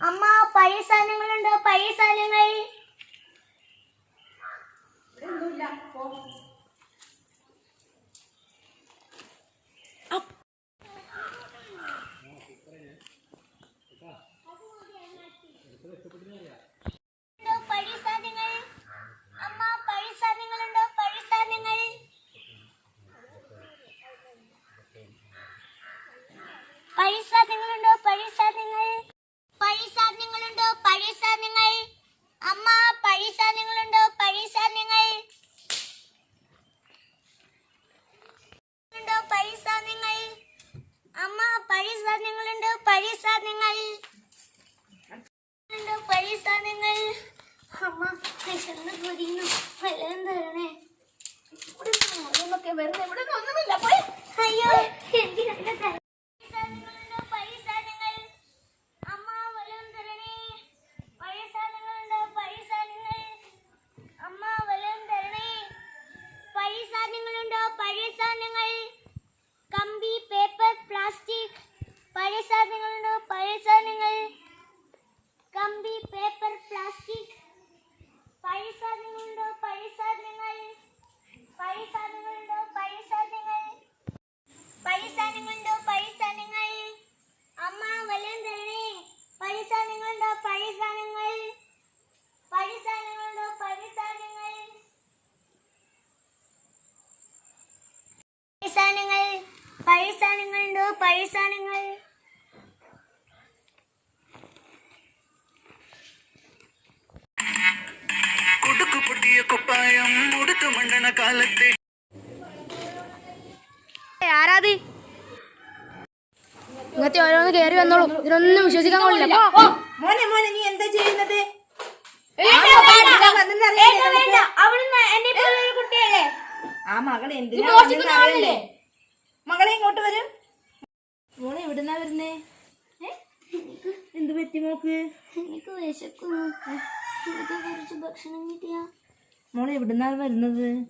അമ്മ പഴയ സാധനങ്ങളുണ്ടോ? പഴയ സാധനങ്ങൾ? ഇവിടെ ഒന്നുമില്ല സാധനങ്ങളുണ്ടോ പഴയ സാധനങ്ങൾ. പഴയ സാധനങ്ങൾ. അമ്മ വിശന്ന് പൊരിയുന്നു. വല്ലതും തരണേ ഇതൊക്കെ വരുന്ന ഇവിടെ ഒന്നുമില്ല പോയി അയ്യോ എന്തിനാ സാധനങ്ങളുണ്ടോ പഴയ സാധനങ്ങൾ അമ്മ വല്ലതും തരണേ പഴയ സാധനങ്ങളുണ്ടോ പഴയ സാധനങ്ങൾ അമ്മ വല്ലതും തരണേ പഴയ സാധനങ്ങളുണ്ടോ പഴയ സാധനങ്ങൾ കമ്പി പേപ്പർ പ്ലാസ്റ്റിക് പഴയ സാധനങ്ങളുണ്ടോ? പഴയ സാധനങ്ങൾ. കമ്പി പേപ്പർ പ്ലാസ്റ്റിക്. പഴയ സാധനങ്ങളുണ്ടോ? പഴയ സാധനങ്ങൾ. പഴയ സാധനങ്ങളുണ്ടോ? പഴയ സാധനങ്ങൾ. പഴയ സാധനങ്ങളുണ്ടോ? പഴയ സാധനങ്ങൾ. അമ്മ വല്ലതും തരണേ. പഴയ സാധനങ്ങളുണ്ടോ? പഴയ സാധനങ്ങൾ. പഴയ സാധനങ്ങളുണ്ടോ? പഴയ സാധനങ്ങൾ. പഴയ സാധനങ്ങൾ. പഴയ സാധനങ്ങളുണ്ടോ? പഴയ സാധനങ്ങൾ. കുപ്പായം ഉടുത്തു മണ്ടണ കാലത്തെ. ആരാധി ഇങ്ങനത്തെ ഓരോന്ന് കയറി വന്നോളൂ. ഇതിനൊന്നും വിശ്വസിക്കാൻ കൊള്ളില്ല. മോനെ മോനെ നീ എന്താ ചെയ്യുന്നത്? ആ മകൾ എന്തിനാ? മകളെ ഇങ്ങോട്ട് വരും. മോളെ എവിടുന്നാ വരുന്നേ? എന്ത് പറ്റി മോക്ക്? എനിക്ക് വിശക്കുന്നു. എനിക്ക് കുറച്ച് ഭക്ഷണം കിട്ടിയാ. മോളെ എവിടുന്നാ വരുന്നത്?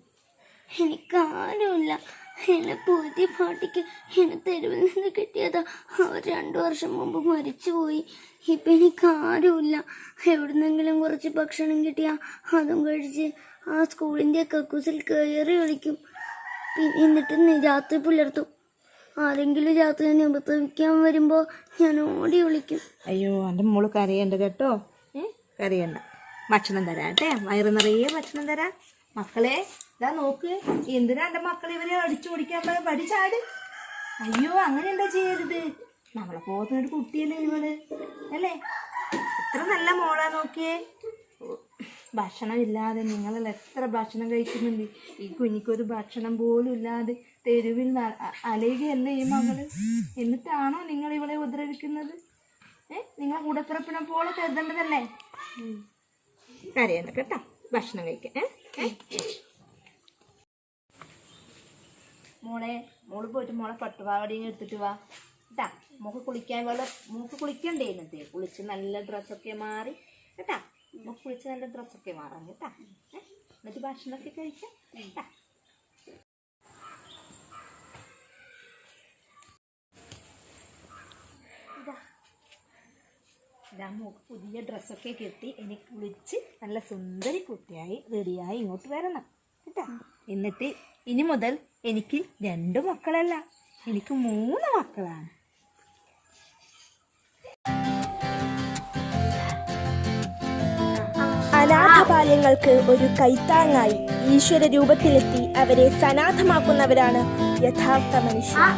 എനിക്കാരുമില്ല. എന്നെ പുതിയ പാട്ടിക്ക് എന്നെ തെരുവിൽ നിന്ന് കിട്ടിയതാ. അവർ രണ്ടു വർഷം മുമ്പ് മരിച്ചുപോയി. ഇപ്പം എനിക്കാരുമില്ല. എവിടുന്നെങ്കിലും കുറച്ച് ഭക്ഷണം കിട്ടിയാൽ അതും കഴിച്ച് ആ സ്കൂളിന്റെ കക്കൂസിൽ കയറി ഒളിക്കും പിന്നെ എന്നിട്ട് രാത്രി പുലർത്തും. ആരെങ്കിലും രാത്രി ഉപദ്രവിക്കാൻ വരുമ്പോൾ ഞാൻ ഓടി വിളിക്കും. അയ്യോ എന്റെ മോൾ കരയേണ്ട കേട്ടോ? ഏ? കരയണ്ട. ഭക്ഷണം തരാം കേട്ടെ വയറ് നിറയെ ഭക്ഷണം തരാം. മക്കളെ ഇതാ നോക്ക്. എന്തിനാ എന്റെ മക്കളെ ഇവരെ അടിച്ചു ഓടിക്കാൻ പഠിച്ചാട് അയ്യോ അങ്ങനെ എന്താ ചെയ്യരുത്. നമ്മളെ പോകുന്നൊരു കുട്ടിയല്ലേ ഇവൾ. അല്ലേ? എത്ര നല്ല മോളാ നോക്കിയേ. ഭക്ഷണം ഇല്ലാതെ നിങ്ങളെല്ലാം എത്ര ഭക്ഷണം കഴിക്കുന്നുണ്ട്. ഈ കുഞ്ഞിക്കൊരു ഭക്ഷണം പോലും ഇല്ലാതെ തെരുവിൽ അലയുകയല്ലേ ഈ മകൾ? എന്നിട്ടാണോ നിങ്ങൾ ഇവളെ ഉദ്രവിക്കുന്നത് ഏ? നിങ്ങളെ കൂടപ്പിറപ്പിനെ പോലെ കരുതേണ്ടതല്ലേ? ഉം. കരയണ്ട കേട്ടോ. ഭക്ഷണം കഴിക്കാൻ? മോളെ മോൾ പോയിട്ട് മോളെ പട്ടുപാവടിയും എടുത്തിട്ട് വാ. കേട്ടാ? മോക്ക് കുളിക്കാൻ വെള്ളം മോക്ക് കുളിക്കണ്ടേ ഇന്നത്തെ? കുളിച്ച് നല്ല ഡ്രസ്സൊക്കെ മാറി. കേട്ടാ? മോക്ക് കുളിച്ച് നല്ല ഡ്രസ്സൊക്കെ മാറാം. കേട്ടാ? എന്നിട്ട് ഭക്ഷണമൊക്കെ കഴിക്കാം. കേട്ടാ? ഇതാ മോക്ക് പുതിയ ഡ്രസ്സൊക്കെ കിട്ടി. എനിക്ക് കുളിച്ച് നല്ല സുന്ദരി കുട്ടിയായി റെഡിയായി ഇങ്ങോട്ട് വരണം കേട്ടോ. എന്നിട്ട് ഇനി മുതൽ എനിക്ക് രണ്ട് മക്കളല്ല എനിക്ക് മൂന്ന് മക്കളാണ്. അനാഥബാല്യങ്ങൾക്ക് ഒരു കൈത്താങ്ങായി ഈശ്വര രൂപത്തിലെത്തി അവരെ സനാഥമാക്കുന്നവരാണ് യഥാർത്ഥ മനുഷ്യർ.